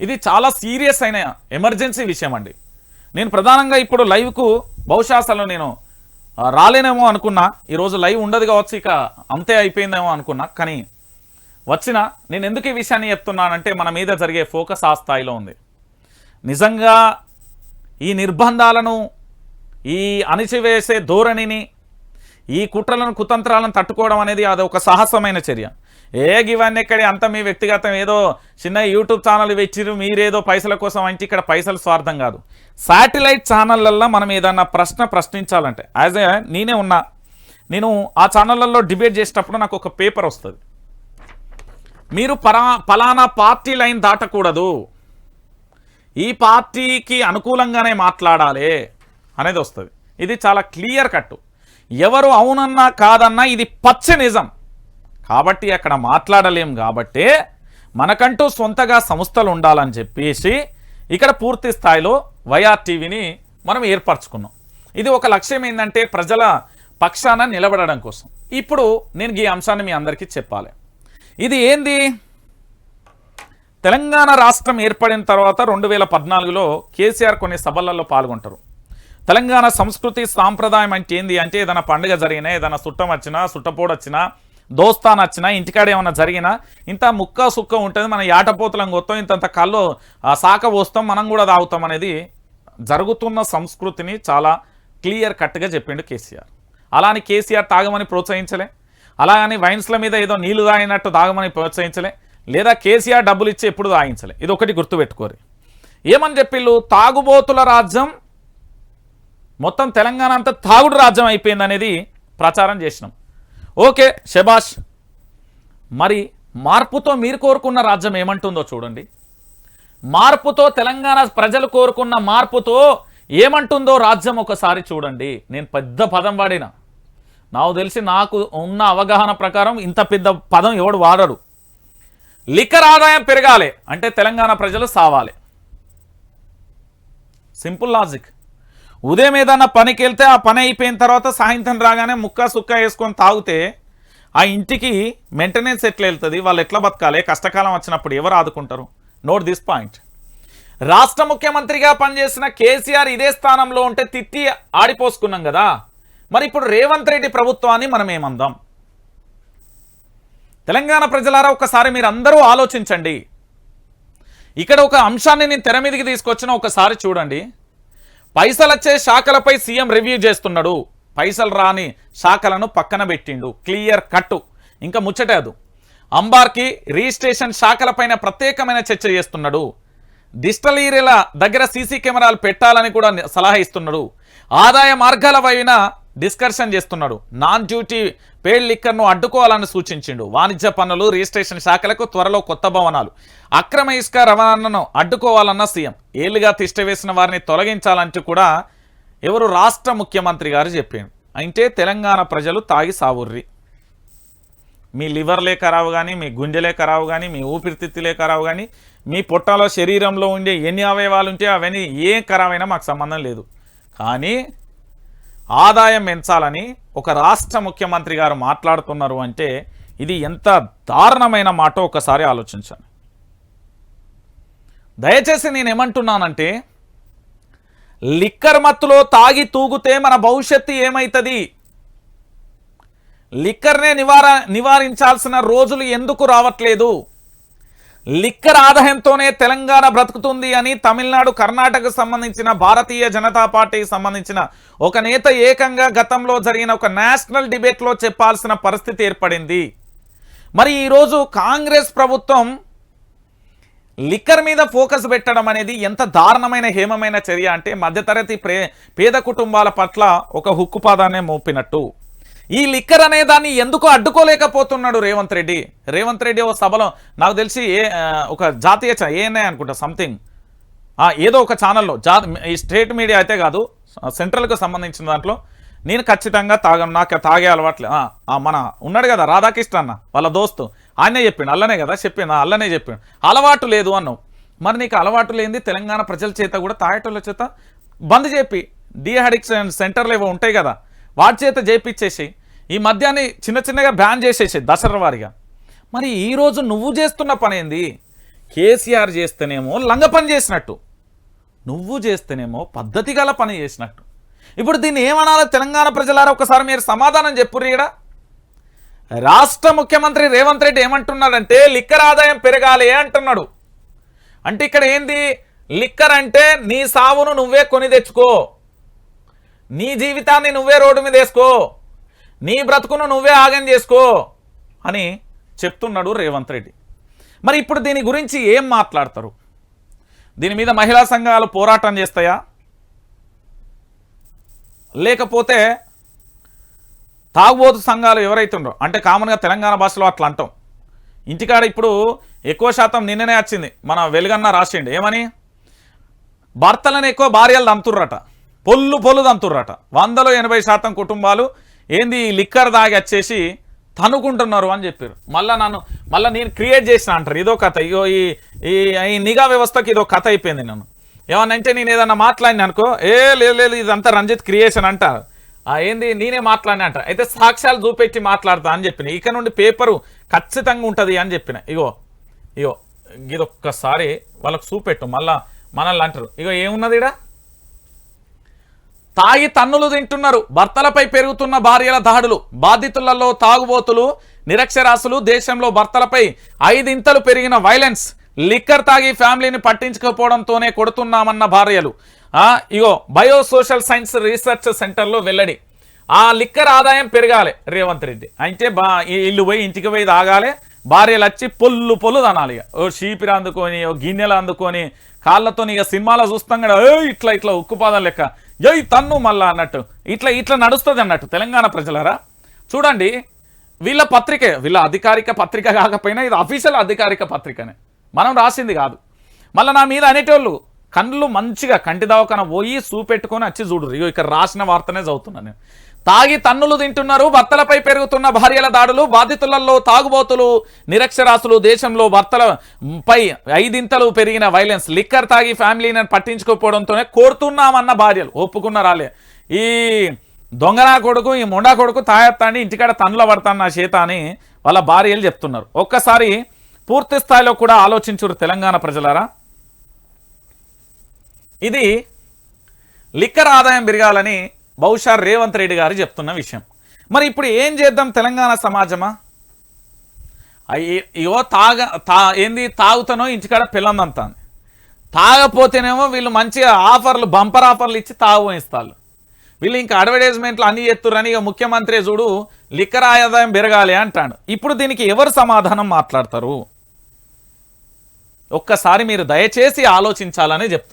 ఇది చాలా సీరియస్ అయిన ఎమర్జెన్సీ విషయం అండి నేను ప్రధానంగా ఇప్పుడు లైవ్కు బహుశా అసలు నేను రాలేనేమో అనుకున్నా. ఈరోజు లైవ్ ఉండదు కావచ్చు ఇక అంతే అయిపోయిందేమో అనుకున్నా. కానీ వచ్చిన నేను ఎందుకు ఈ విషయాన్ని చెప్తున్నానంటే మన మీద జరిగే ఫోకస్ ఆ స్థాయిలో ఉంది. నిజంగా ఈ నిర్బంధాలను ఈ అణిచివేసే ధోరణిని ఈ కుట్రలను కుతంత్రాలను తట్టుకోవడం అనేది అది ఒక సాహసమైన చర్య. ఏ ఇవన్నీ ఎక్కడి అంత మీ వ్యక్తిగతం ఏదో చిన్న యూట్యూబ్ ఛానల్ ఇచ్చిరు మీరేదో పైసల కోసం అంటే ఇక్కడ పైసలు స్వార్థం కాదు. శాటిలైట్ ఛానళ్ళల్లో మనం ఏదన్నా ప్రశ్న ప్రశ్నించాలంటే యాజ్ ఏ నేనే ఉన్నా నేను ఆ ఛానళ్ళల్లో డిబేట్ చేసేటప్పుడు నాకు ఒక పేపర్ వస్తుంది. మీరు పరా పలానా పార్టీ లైన్ దాటకూడదు. ఈ పార్టీకి అనుకూలంగానే మాట్లాడాలి అనేది వస్తుంది. ఇది చాలా క్లియర్ కట్టు. ఎవరు అవునన్నా కాదన్నా ఇది పచ్చ నిజం. కాబట్టి అక్కడ మాట్లాడలేం కాబట్టే మనకంటూ సొంతగా సంస్థలు ఉండాలని చెప్పేసి ఇక్కడ పూర్తి స్థాయిలో వైఆర్ టీవీని మనం ఏర్పరచుకున్నాం. ఇది ఒక లక్ష్యం ఏంటంటే ప్రజల పక్షాన నిలబడడం కోసం. ఇప్పుడు నేను ఈ అంశాన్ని మీ అందరికీ చెప్పాలి. ఇది ఏంది? తెలంగాణ రాష్ట్రం ఏర్పడిన తర్వాత రెండు వేల పద్నాలుగులో కేసీఆర్ కొన్ని సభలలో పాల్గొంటారు. తెలంగాణ సంస్కృతి సాంప్రదాయం అంటే ఏంది? అంటే ఏదైనా పండుగ జరిగినా ఏదైనా చుట్టం వచ్చినా చుట్టపోడు వచ్చినా దోస్తాన్ వచ్చినా ఇంటికాడ ఏమైనా జరిగినా ఇంత ముక్క సుక్క ఉంటుంది మన యాటపోతులం కొత్తాం ఇంతంత కళ్ళు సాక పోస్తాం మనం కూడా తాగుతాం అనేది జరుగుతున్న సంస్కృతిని చాలా క్లియర్ కట్గా చెప్పిండు కేసీఆర్. అలా అని కేసీఆర్ తాగమని ప్రోత్సహించలే. అలా అని వైన్స్ల మీద ఏదో నీళ్ళు తాగినట్టు తాగమని ప్రోత్సహించలే. లేదా కేసీఆర్ డబ్బులు ఇచ్చి ఎప్పుడు తాగించలే. ఇది ఒకటి గుర్తుపెట్టుకోరు. ఏమని చెప్పిళ్ళు? తాగుబోతుల రాజ్యం మొత్తం తెలంగాణ అంతా తాగుడు రాజ్యం అయిపోయింది అనేది ప్రచారం చేసినాం. ఓకే శబాష్ మరి మార్పుతో మీరు కోరుకున్న రాజ్యం ఏమంటుందో చూడండి. మార్పుతో తెలంగాణ ప్రజలు కోరుకున్న మార్పుతో ఏమంటుందో రాజ్యం ఒకసారి చూడండి. నేను పెద్ద పదం వాడిన. నాకు తెలిసి నాకు ఉన్న అవగాహన ప్రకారం ఇంత పెద్ద పదం ఎవడు వాడరు లిక్కర్ ఆదాయం పెరగాలి అంటే తెలంగాణ ప్రజలు సావాలి. Simple logic. ఉదయం ఏదన్నా పనికి వెళ్తే ఆ పని అయిపోయిన తర్వాత సాయంత్రం రాగానే ముక్క సుక్క వేసుకొని తాగితే ఆ ఇంటికి మెయింటెనెన్స్ ఎట్లా వెళ్తుంది? వాళ్ళు ఎట్లా బతకాలి? కష్టకాలం వచ్చినప్పుడు ఎవరు ఆదుకుంటారు? నోట్ దిస్ పాయింట్ రాష్ట్ర ముఖ్యమంత్రిగా పనిచేసిన కేసీఆర్ ఇదే స్థానంలో ఉంటే తిత్తి ఆడిపోసుకున్నాం కదా. మరి ఇప్పుడు రేవంత్ రెడ్డి ప్రభుత్వాన్ని మనం ఏమందాం? తెలంగాణ ప్రజలారా ఒకసారి మీరు అందరూ ఆలోచించండి. ఇక్కడ ఒక అంశాన్ని నేను తెర మీదకి తీసుకొచ్చిన ఒకసారి చూడండి. పైసలొచ్చే శాఖలపై సీఎం రివ్యూ చేస్తున్నాడు. పైసలు రాని శాఖలను పక్కన పెట్టిండు. క్లియర్ కట్టు. ఇంకా ముచ్చటేదు అంబార్కి రిజిస్ట్రేషన్ శాఖలపైన ప్రత్యేకమైన చర్చ చేస్తున్నాడు. డిజిటల్ ఏరియాల దగ్గర సీసీ కెమెరాలు పెట్టాలని కూడా సలహా ఇస్తున్నాడు. ఆదాయ మార్గాల వైన డిస్కషన్ చేస్తున్నాడు. నాన్ డ్యూటీ పేడ్ లిక్కర్ను అడ్డుకోవాలని సూచించిండు. వాణిజ్య పన్నులు రిజిస్ట్రేషన్ శాఖలకు త్వరలో కొత్త భవనాలు. అక్రమ ఇసుక రవాణాను అడ్డుకోవాలన్న సీఎం. ఏళ్ళుగా తిష్టవేసిన వారిని తొలగించాలంటూ కూడా ఎవరు రాష్ట్ర ముఖ్యమంత్రి గారు చెప్పాడు. అంటే తెలంగాణ ప్రజలు తాగి సావుర్రి. మీ లివర్లే ఖరావు కానీ మీ గుండెలే ఖరావు కానీ మీ ఊపిరితిత్తులే ఖరావు కానీ మీ పొట్టలో శరీరంలో ఉండే ఎన్ని అవయవాలు ఉంటే అవన్నీ ఏ ఖరావైనా మాకు సంబంధం లేదు. కానీ ఆదాయం పెంచాలని ఒక రాష్ట్ర ముఖ్యమంత్రి గారు మాట్లాడుతున్నారు అంటే ఇది ఎంత దారుణమైన మాట ఒకసారి ఆలోచించాను దయచేసి నేను ఏమంటున్నానంటే లిక్కర్ మత్తులో తాగి తూగితే మన భవిష్యత్తు ఏమవుతుంది లిక్కర్నే నివార నివారించాల్సిన రోజులు ఎందుకు రావట్లేదు? లిక్కర్ ఆదాయంతోనే తెలంగాణ బ్రతుకుతుంది అని తమిళనాడు కర్ణాటకకు సంబంధించిన భారతీయ జనతా పార్టీకి సంబంధించిన ఒక నేత ఏకంగా గతంలో జరిగిన ఒక నేషనల్ డిబేట్లో చెప్పాల్సిన పరిస్థితి ఏర్పడింది. మరి ఈరోజు కాంగ్రెస్ ప్రభుత్వం లిక్కర్ మీద ఫోకస్ పెట్టడం అనేది ఎంత దారుణమైన హేమమైన చర్య అంటే మధ్యతరగతి పేద కుటుంబాల పట్ల ఒక హుక్కుపాదాన్ని మోపినట్టు. ఈ లిక్కర్ అనే దాన్ని ఎందుకు అడ్డుకోలేకపోతున్నాడు రేవంత్ రెడ్డి? రేవంత్ రెడ్డి ఒక సభలో నాకు తెలిసి ఏ ఒక జాతీయ ఏఎన్ఐ అనుకుంటా సంథింగ్ ఏదో ఒక ఛానల్లో జా ఈ స్టేట్ మీడియా అయితే కాదు సెంట్రల్కి సంబంధించిన దాంట్లో నేను ఖచ్చితంగా తాగను నాకు తాగే అలవాట్లే. మన ఉన్నాడు కదా రాధాకృష్ణ అన్న వాళ్ళ దోస్తు. ఆయనే చెప్పిండు అల్లనే కదా చెప్పిండు అల్లనే చెప్పిండు. అలవాటు లేదు అన్నావు. మరి నీకు అలవాటు లేనిది తెలంగాణ ప్రజల చేత కూడా తాగేటోళ్ళ చేత బంద్ చెప్పి డిఅడిక్షన్ సెంటర్లు ఏవో ఉంటాయి కదా వాటి చేత చేపిచ్చేసి ఈ మద్యాన్ని చిన్న చిన్నగా బ్యాన్ చేసేసి దసరా వారిగా. మరి ఈరోజు నువ్వు చేస్తున్న పని ఏంది కేసీఆర్ చేస్తేనేమో లంగ పని చేసినట్టు. నువ్వు చేస్తేనేమో పద్ధతి గల పని చేసినట్టు. ఇప్పుడు దీన్ని ఏమనాలో తెలంగాణ ప్రజలారా? ఒకసారి మీరు సమాధానం చెప్పుర్రు ఇక్కడ రాష్ట్ర ముఖ్యమంత్రి రేవంత్ రెడ్డి ఏమంటున్నాడంటే లిక్కర్ ఆదాయం పెరగాలి అంటున్నాడు. అంటే ఇక్కడ ఏంది? లిక్కర్ అంటే నీ సావును నువ్వే కొని తెచ్చుకో. నీ జీవితాన్ని నువ్వే రోడ్డు మీద వేసుకో. నీ బ్రతుకును నువ్వే ఆగం చేసుకో అని చెప్తున్నాడు రేవంత్ రెడ్డి. మరి ఇప్పుడు దీని గురించి ఏం మాట్లాడతారు? దీని మీద మహిళా సంఘాలు పోరాటం చేస్తాయా? లేకపోతే తాగుబోతు సంఘాలు ఎవరైతుండో అంటే కామన్గా తెలంగాణ భాషలో అట్లా అంటాం. ఇంటికాడ ఇప్పుడు ఎక్కువ శాతం నిన్ననే వచ్చింది మన వెలుగన్న రాసిండి ఏమని? భర్తలను ఎక్కువ భార్యలు దంతుర్రట. పొల్లు పొల్లు దంతుర్రట. వందలో ఎనభై శాతం కుటుంబాలు ఏంది లిక్కర్ దాగి వచ్చేసి తనుకుంటున్నారు అని చెప్పారు. మళ్ళీ నన్ను మళ్ళీ నేను క్రియేట్ చేసిన అంటారు. ఇదో కథ ఇగో ఈ ఈ నిఘా వ్యవస్థకి ఇదో కథ అయిపోయింది నన్ను. ఏమనంటే నేను ఏదన్నా మాట్లాడిన అనుకో ఏ లేదు లేదు ఇదంతా రంజిత్ క్రియేషన్ అంటారు ఏంది నేనే మాట్లాడిన అంట. అయితే సాక్ష్యాలు చూపెట్టి మాట్లాడతా అని చెప్పిన. ఇక నుండి పేపరు ఖచ్చితంగా ఉంటుంది అని చెప్పిన. ఇగో ఇగో ఇదొక్కసారి వాళ్ళకు చూపెట్టు. మళ్ళా మనల్ని అంటారు. ఇగో ఏమున్నది ఇడా తాగి తన్నులు తింటున్నారు. భర్తలపై పెరుగుతున్న భార్యల దాడులు బాధితులలో తాగుబోతులు నిరక్షరాస్యులు దేశంలో భర్తలపై ఐదింతలు పెరిగిన వైలెన్స్ లిక్కర్ తాగి ఫ్యామిలీని పట్టించుకోపోవడంతోనే కొడుతున్నామన్న భార్యలు. ఇగో బయో సోషల్ సైన్స్ రీసెర్చ్ సెంటర్లో వెల్లడి. ఆ లిక్కర్ ఆదాయం పెరగాలి రేవంత్ రెడ్డి. అంటే బా ఈ ఇల్లు పోయి ఇంటికి పోయి తాగాలి భార్యలు వచ్చి పొల్లు పొల్లు తనాలి ఇక ఓ షీపిర అందుకొని ఓ గిన్నెలు అందుకొని కాళ్ళతో ఇక సినిమాలో చూస్తాం కదా ఇట్లా ఇట్లా ఉక్కుపాదం లెక్క. ఏయ్ తన్ను మళ్ళా అన్నట్టు. ఇట్లా ఇట్లా నడుస్తుంది అన్నట్టు. తెలంగాణ ప్రజలరా? చూడండి వీళ్ళ పత్రికే వీళ్ళ అధికారిక పత్రిక కాకపోయినా ఇది అఫీషియల్ అధికారిక పత్రికనే. మనం రాసింది కాదు. మళ్ళీ నా మీద అనేటోళ్ళు కళ్ళు మంచిగా కంటి దవాఖాన పోయి చూపెట్టుకొని వచ్చి చూడు ఇగో ఇక్కడ రాసిన వార్తనే చదువుతున్నాను నేను. తాగి తన్నులు తింటున్నారు భర్తలపై పెరుగుతున్న భార్యల దాడులు బాధితులలో తాగుబోతులు నిరక్షరాస్యులు దేశంలో భర్తలపై ఐదింతలు పెరిగిన వైలెన్స్ లిక్కర్ తాగి ఫ్యామిలీని పట్టించుకోకపోవడంతోనే కోరుతున్నామన్న భార్యలు. ఒప్పుకున్న రాలే ఈ దొంగనా కొడుకు ఈ మొండా కొడుకు తాయెత్తాన్ని ఇంటికాడ తన్నుల పడతాన్న చేత అని వాళ్ళ భార్యలు చెప్తున్నారు. ఒక్కసారి పూర్తి స్థాయిలో కూడా ఆలోచించురు తెలంగాణ ప్రజలారా. ఇది లిక్కర్ ఆదాయం పెరగాలని బహుశా రేవంత్ రెడ్డి గారు చెప్తున్న విషయం. మరి ఇప్పుడు ఏం చేద్దాం తెలంగాణ సమాజమా? అయ్యి- ఇగో తాగ తా ఏంది తాగుతానో ఇంటికాడ పిల్లందంతాను తాగపోతేనేమో వీళ్ళు మంచిగా ఆఫర్లు బంపర్ ఆఫర్లు ఇచ్చి తాగు ఇస్తారు వీళ్ళు ఇంకా అడ్వర్టైజ్మెంట్లు అన్ని ఎత్తురని ఇక ముఖ్యమంత్రి చూడు లిక్కర్ ఆదాయం పెరగాలి అంటాడు. ఇప్పుడు దీనికి ఎవరు సమాధానం మాట్లాడతారు? ఒక్కసారి మీరు దయచేసి ఆలోచించాలని చెప్తున్నారు